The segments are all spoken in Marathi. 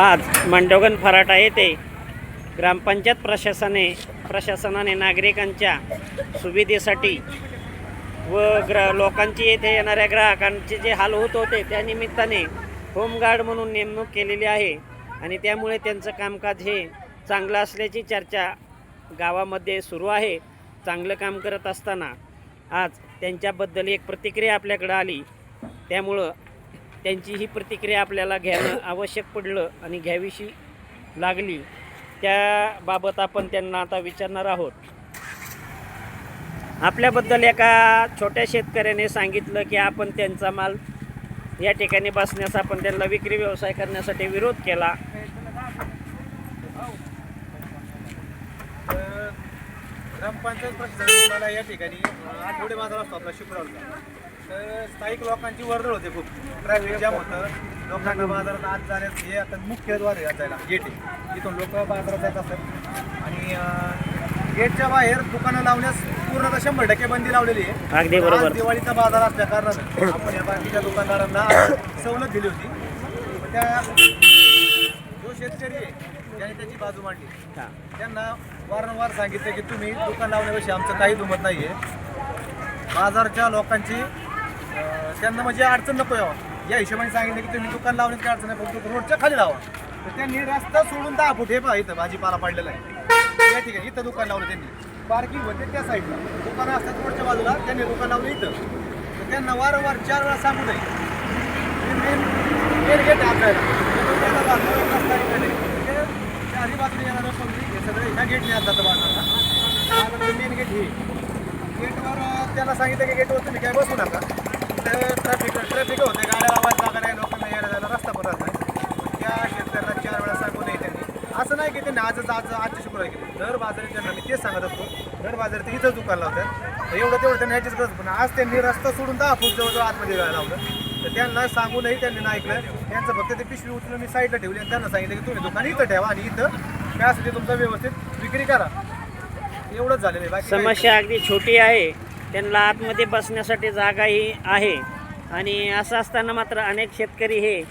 आज मांडवगण फराटा येथे ग्रामपंचायत प्रशासने प्रशासनाने नागरिकांच्या सुविधेसाठी व ग्र लोकांची येथे येणाऱ्या ग्राहकांचे जे हाल होत होते त्या निमित्ताने होमगार्ड म्हणून नेमणूक केलेली आहे. आणि त्यामुळे त्यांचं कामकाज हे चांगलं असल्याची चर्चा गावामध्ये सुरू आहे. चांगलं काम करत असताना आज त्यांच्याबद्दल एक प्रतिक्रिया आपल्याकडं आली. त्यामुळं त्यांची ही प्रतिक्रिया आपल्याला घेणं आवश्यक पडलं आणि घ्यावीशी लागली त्याबाबत आपण त्यांना आता विचारणार आहोत. आपल्याबद्दल एका छोट्या शेतकऱ्याने सांगितलं की आपण त्यांचा माल या ठिकाणी बसण्यास आपण त्यांना विक्री व्यवसाय करण्यासाठी विरोध केला तर ग्रामपंचायत प्रशासनाने मला या ठिकाणी आठवडे बाजार असतो आपला शुक्रवारचा तर स्थायिक लोकांची वर्दळ होते खूप. ट्रॅफिक जाम होतं. लोकांना बाजारात आत जाण्यास हे आता मुख्य द्वार आहे जायला गेट आहे. इथून लोक बाजारात जात असतात. आणि गेटच्या बाहेर दुकानं लावण्यास पूर्णतः शंभर टक्के बंदी लावलेली आहे. अगदी बरोबर. दिवाळीचा बाजार असल्या कारणानं आपण या बाकीच्या दुकानदारांना सवलत दिली होती. त्या जो शेतकरी आहे ज्याने त्याची बाजू मांडली. हां. त्यांना वारंवार सांगितलं की तुम्ही दुकान लावण्याविषयी आमचं काही दुमत नाही आहे बाजारच्या लोकांची अं, त्यांना म्हणजे अडचण नको यावं. या हिशोबाने सांगितलं की तुम्ही दुकान लावण्याची अडचण नाही फक्त रोडच्या खाली लावा. तर त्यांनी रस्ता सोडून दहा फूट हे पहा इथं भाजीपाला पडलेला आहे. या ठिकाणी इथं दुकान लावलं त्यांनी. पार्किंग होते त्या साईडला दुकानं असतात रोडच्या बाजूला त्यांनी दुकान लावलं इथं. तर त्यांना वारंवार चार वेळा सांगू नये. मेन गेट आपल्याला त्याला बाजूला रस्ता इकडे आहे. ते चारही बाजूने येणार पब्लिक हे सगळं ह्या गेटने आत जातं बाजारला मेन गेट हे. गेटवर अं, त्याला सांगितलं की गेटवर तुम्ही काय बसू नका. तर ट्रॅफिक ट्रॅफिक होते गाड्या आवाज जागा नाही लोकांना यायला जायला रस्ता पण राहत नाही. त्या शेतकऱ्याला चार वेळा सांगू नये त्यांनी. असं नाही की त्यांनी आजच आज आजच्या शुक्रवार केली. दर बाजारी त्यांना मी तेच सांगत असतो दर बाजारी ते इथंच दुकान लावतात. तर एवढं तेवढं त्यांना ह्याचीच गरज पण आज त्यांनी रस्ता सोडून दहा फूट जवळजवळ आतमध्ये जायला लावलं. तर त्यांना सांगूनही त्यांनी नाही ऐकलं. त्यांचं फक्त ते पिशवी उचलून मी साईडला ठेवली आणि त्यांना सांगितलं की तुम्ही दुकान इथं ठेवा आणि इथं काय असेल ते तुमचं व्यवस्थित विक्री करा. एवढंच झालेलं आहे. बाकी काही समस्या अगदी छोटी आहे. त्यांना आतमध्ये बसण्यासाठी जागाही आहे. आणि असं असताना मात्र अनेक शेतकरी हे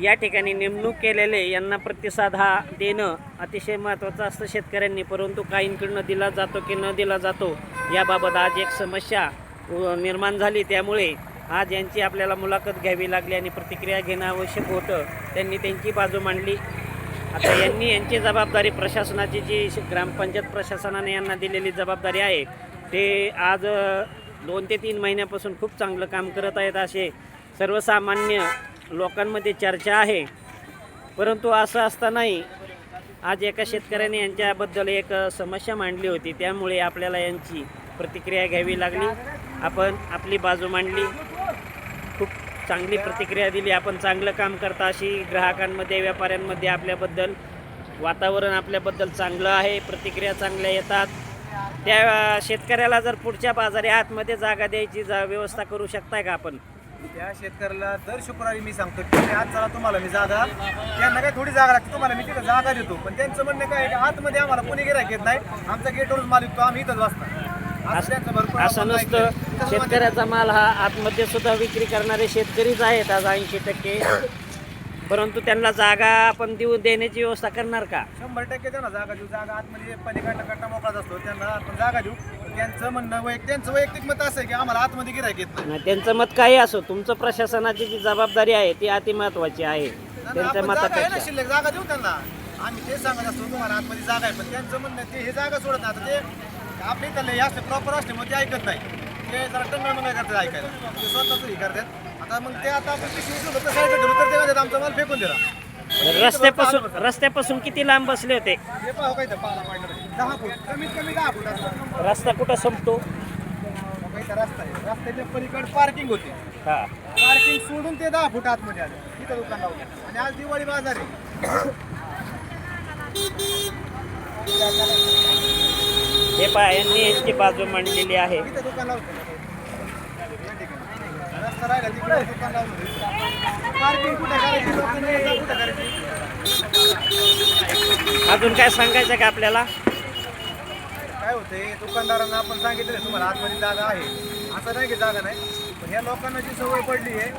या ठिकाणी नेमणूक केलेले यांना प्रतिसाद हा देणं अतिशय महत्त्वाचं असतं शेतकऱ्यांनी. परंतु काहींकडनं दिला जातो की न दिला जातो याबाबत आज एक समस्या निर्माण झाली. त्यामुळे आज यांची आपल्याला मुलाखत घ्यावी लागली आणि प्रतिक्रिया घेणं आवश्यक होतं. त्यांनी त्यांची बाजू मांडली. आता यांनी यांची जबाबदारी प्रशासनाची जी श- ग्रामपंचायत प्रशासनाने यांना दिलेली जबाबदारी आहे ते आज दोन ते तीन महिन्यापासून खूप चांगलं काम करत आहेत असे सर्वसामान्य लोकांमध्ये चर्चा आहे. परंतु असं असतानाही आज एका शेतकऱ्याने यांच्याबद्दल एक समस्या मांडली होती. त्यामुळे आपल्याला यांची प्रतिक्रिया घ्यावी लागली. आपण आपली बाजू मांडली. चांगली प्रतिक्रिया दिली. आपण चांगलं काम करता अशी ग्राहकांमध्ये व्यापाऱ्यांमध्ये आपल्याबद्दल वातावरण आपल्याबद्दल चांगलं आहे प्रतिक्रिया चांगल्या येतात. त्या शेतकऱ्याला जर पुढच्या बाजारी आतमध्ये जागा द्यायची जा व्यवस्था करू शकताय का आपण? त्या शेतकऱ्याला दर शुक्रवारी मी सांगतो की आज चला तुम्हाला मी जागा. त्यांना काय थोडी जागा लागते तुम्हाला मी तिथं जागा देतो. पण त्यांचं म्हणणं काय आहे की आतमध्ये आम्हाला कोणी गिरायक येत नाही. आमचा गेटवरच माल तो आम्ही इथंच बसणार असं नसतं. शेतकऱ्याचा माल हा आतमध्ये सुद्धा विक्री करणारे शेतकरीच आहेत आज ऐंशी टक्के. परंतु त्यांना जागा आपण देऊ देण्याची व्यवस्था करणार का? शंभर टक्के त्यांना जागा देऊ. जागा आतमध्ये पलीकडला कट्टा मोकळाच असतो. त्यांना आपण जागा देऊ. त्यांचं म्हणणं वैयक्तिक त्यांचं वैयक्तिक मत असं आहे की आम्हाला आतमध्ये गिरायक येत नाही. त्यांचं मत काही असो. तुमचं प्रशासनाची जी जबाबदारी आहे ती अति महत्वाची आहे. त्यांच्या ना मतापेक्षा. शिल्लक. जागा देऊ त्यांना. आम्ही ते सांगत असतो तुम्हाला आतमध्ये जागा आहे. पण त्यांचं म्हणणं ते हे जागा सोडत आता ते आपले इथले असते प्रॉपर असते मग ते ऐकत नाही। ते जरा टंगळ मंगळ करतात ऐकायला ते स्वतःच हे। करतात आता मग ते आता आपण पिशवी उचलू तर साईडला ठेवलं तर ते म्हणतात आमचा माल फेकून दिला रस्त्यापासून रस्त्यापासून किती लांब बसले होते? हे पाहू काय इथं पाडलं दहा फूट. कमीत कमी दहा फूट असतं रस्ता कुठं संपतो? इथं रस्ता आहे. रस्त्याच्या पलीकडे पार्किंग होती. हा. पार्किंग सोडून ते दहा फूट आतमध्ये आले. तिथं दुकान लावलं. आणि आज दिवाळी बाजार आहे. हे पहा यांनी यांची बाजू मांडलेली आहे. दुकान कुठं अजून काय सांगायचं का आपल्याला? काय होते दुकानदारांना आपण सांगितलं तुम्हाला आतमध्ये जागा आहे. असं नाही की जागा नाही पण ह्या लोकांना जी सवय पडली आहे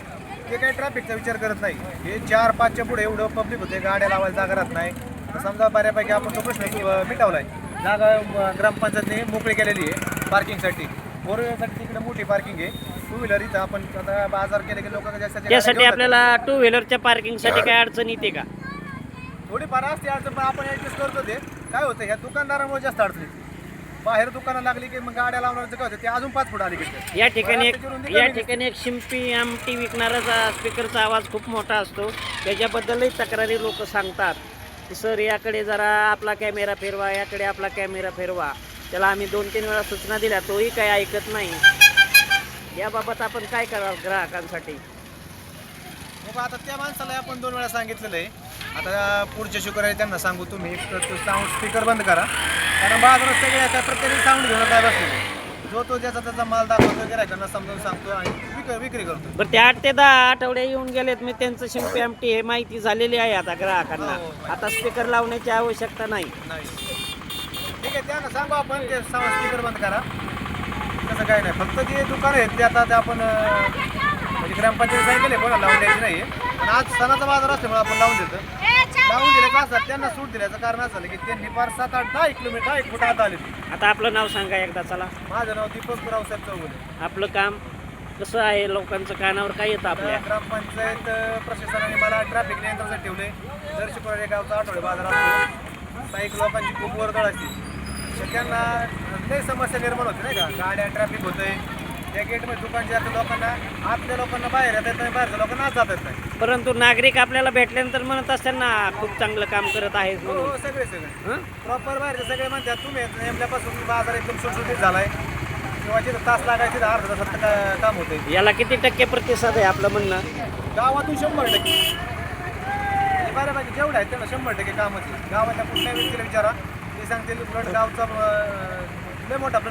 ते काही ट्रॅफिकचा विचार करत नाही. हे चार पाचच्या पुढे एवढं पब्लिक होते गाड्या लावायला जागा राहत नाही. समजा बऱ्यापैकी आपण तो प्रश्न मिटवलाय. जागा ग्रामपंचायतने मोकळी केलेली आहे पार्किंगसाठी फोर व्हीलरसाठी तिकडे मोठी पार्किंग आहे. टू व्हीलर इथं आपण आता बाजार केले की लोक जास्त त्यासाठी आपल्याला टू व्हीलरच्या पार्किंगसाठी काय अडचण येते का? थोडीफार असते अडचण पण आपण ऍडजस्ट करतो ते. काय होतं ह्या दुकानदारामुळे जास्त अडचण येते. बाहेर दुकानं लागली की मग गाड्या लावण्याचं काय होतं ते अजून पाच फूट आली की या ठिकाणी एक या ठिकाणी एक शिंपी आमटी विकणाराचा स्पीकरचा आवाज खूप मोठा असतो. त्याच्याबद्दलही तक्रारी लोक सांगतात. की सर याकडे जरा आपला कॅमेरा फिरवा याकडे आपला कॅमेरा फिरवा. त्याला आम्ही दोन तीन वेळा सूचना दिल्या तोही काही ऐकत नाही. याबाबत आपण काय कराल ग्राहकांसाठी? मग आता त्या माणसाला आपण दोन वेळा सांगितलेलं आहे. आता पुढच्या शुक्रवारी त्यांना सांगू तुम्ही साऊंड स्पीकर बंद करा. कारण बाजारात सगळे काय प्रत्येक साऊंड घेऊन काय बसले? जो तो ज्याचा त्याचा माल दाखवतो गिरायकांना समजावून सांगतो आणि विक्री विक्री करतो बरं ते आठ ते दहा आठवडे येऊन गेलेत मी त्यांचं शिंपी आमटी हे माहिती झालेली आहे आता ग्राहकांना. हो. आता स्पीकर लावण्याची आवश्यकता नाही. नाही. ठीक आहे त्यांना सांगू आपण ते साऊंड स्पीकर बंद करा. तसं काय नाही. फक्त जे दुकान आहेत ते आता ते आपण अं, म्हणजे ग्रामपंचायत सांगितले कोणाला लावून द्यायची नाही आणि आज सणाचा बाजार असल्यामुळे आपण लावून देतो. लावून दिले का असतात त्यांना सूट दिल्याचं कारण असं झालं की त्यांनी फार सात आठ दहा एक किलोमीटर एक फुट आत आले आता आपलं नाव सांगा एकदा चला. माझं नाव दीपक रावसाहेब चौगुले. आपलं काम? कसं आहे लोकांचं कानावर काय येतं आपल्या? ग्रामपंचायत प्रशासनाने मला ट्रॅफिक नियंत्रणासाठी ठेवले दर शुक्रवारी गावचा आठवडे बाजार असतो काही लोकांची खूप वर्दळ असते. त्यांना लई समस्या निर्माण होते नाही का? गाड्या ट्रॅफिक होतंय. त्या गेटमध्ये दुकानच्या लोकांना आतल्या लोकांना बाहेर येत नाही बाहेरच्या लोकांना आत जात येत नाही. परंतु नागरिक आपल्याला भेटल्यानंतर म्हणत असतात ना खूप चांगलं काम करत आहेत हो सगळे सगळे? प्रॉपर बाहेरचे सगळे म्हणतात तुम्ही नेमल्यापासून बाजार एकदम सुटसुटीत झालाय. किंवा जिथं तास लागायचे तिथं अर्धा तासात का- काम होतंय. याला किती टक्के प्रतिसाद आहे आपलं म्हणणं? गावातून शंभर टक्के. हे बऱ्यापैकी जेवढं आहे त्यांना शंभर टक्के कामच. गावातल्या कुठल्याही व्यक्तीला विचारा. ते सांगतील उलट गावचा अं, लय मोठा प्रश्न